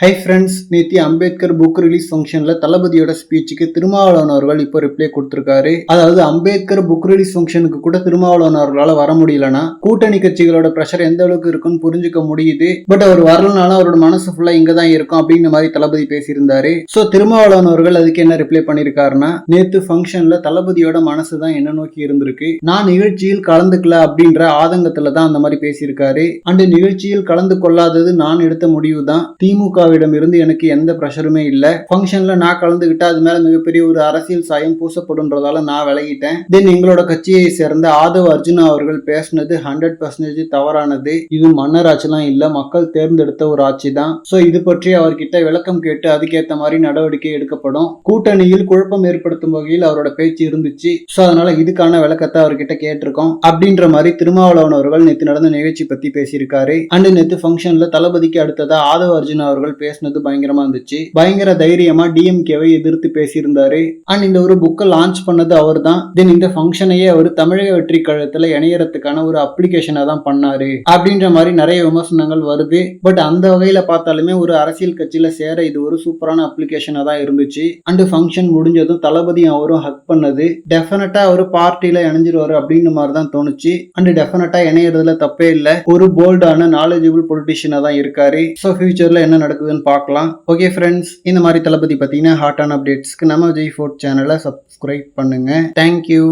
Hi friends நேத்தி Ambedkar book release ஃபங்க்ஷன்ல தளபதியோட ஸ்பீச்சுக்கு திருமாவளவன் அவர்கள் இப்போ ரிப்ளை கொடுத்திருக்காரு. அதாவது அம்பேத்கர் புக் ரிலீஸ் ஃபங்க்ஷனுக்கு கூட திருமாவளவன் அவர்களால் வர முடியலனா கூட்டணி கட்சிகளோட ப்ரெஷர் எந்த அளவுக்கு இருக்குன்னு புரிஞ்சுக்க முடியுது. பட் அவர் வரலனாலும் அவரோட மனசு ஃபுல்லா இங்க தான் இருக்கும் அப்படிங்கிற மாதிரி தளபதி பேசியிருந்தாரு. ஸோ திருமாவளவன் அவர்கள் அதுக்கு என்ன ரிப்ளை பண்ணியிருக்காருன்னா நேத்து ஃபங்க்ஷன்ல தளபதியோட மனசு தான் என்ன நோக்கி இருந்திருக்கு? நான் நிகழ்ச்சியில் கலந்துக்கல அப்படின்ற ஆதங்கத்துல தான் அந்த மாதிரி பேசியிருக்காரு. அண்ட் நிகழ்ச்சியில் கலந்து கொள்ளாதது நான் எடுத்த முடிவு தான் திமுக திமுகவிடம் இருந்து எனக்கு எந்த ப்ரெஷருமே இல்லை. ஃபங்க்ஷன்ல நான் கலந்துகிட்டா அது மேல மிகப்பெரிய ஒரு அரசியல் சாயம் பூசப்படும்ன்றதால நான் விலகிட்டேன். தென் எங்களோட கட்சியை சேர்ந்த ஆதவ் அர்ஜுனா அவர்கள் பேசினது ஹண்ட்ரட் பர்சன்டேஜ் தவறானது. இது மன்னர் ஆட்சிலாம் இல்ல மக்கள் தேர்ந்தெடுத்த ஒரு ஆட்சி தான். சோ இது பற்றி அவர்கிட்ட விளக்கம் கேட்டு அதுக்கேற்ற மாதிரி நடவடிக்கை எடுக்கப்படும். கூட்டணியில் குழப்பம் ஏற்படுத்தும் வகையில் அவரோட பேச்சு இருந்துச்சு. ஸோ அதனால இதுக்கான விளக்கத்தை அவர்கிட்ட கேட்டிருக்கோம். அப்படின்ற மாதிரி திருமாவளவன் அவர்கள் நேற்று நடந்த நிகழ்ச்சி பத்தி பேசியிருக்காரு. அண்ட் நேற்று ஃபங்க்ஷன்ல தளபதிக்கு அடுத்ததா ஆதவ் அர்ஜுன் அவர்கள் பேசினது பயங்கரமா இருந்துச்சு. பயங்கர தைரியமா டிஎம்கேவை எதிர்த்து பேசியிருந்தாரு. அண்ட் இந்த ஒரு புக்கை லான்ச் பண்ணது அவர் தான் தென் இந்த ஃபங்க்ஷனையே அவர் தமிழக வெற்றி கழகத்துல இணையறதுக்கான ஒரு அப்ளிகேஷனை தான் பண்ணாரு. அப்படின்ற மாதிரி நிறைய விமர்சனங்கள் வருது. பட் அந்த வகையில பார்த்தாலுமே ஒரு அரசியல் கட்சியில சேர இது ஒரு சூப்பரான அப்ளிகேஷனா தான் இருந்துச்சு. அண்ட் ஃபங்க்ஷன் முடிஞ்சதும் தளபதி அவரும் ஹக் பண்ணது. டெஃபினட்டா அவர் பார்ட்டியில இணைஞ்சிருவாரு அப்படின்னு மாதிரி தான் தோணுச்சு. அண்ட் டெஃபினட்டா இணையறதுல தப்பே இல்லை. ஒரு போல்டான நாலேஜபிள் பொலிட்டிஷியனா தான் இருக்காரு. ஸோ ஃபியூச்சர்ல என்ன நடக்குதுன்னு பார்க்கலாம். ஓகே ஃப்ரெண்ட்ஸ் இந்த மாதிரி தளபதி பார்த்தீங்கன்னா ஹாட்டான அப்டேட்ஸ்க்கு நம்ம விஜய் ஃபோர்ட் சேனலை சப்ஸ்கிரைப் பண்ணுங்க. Thank you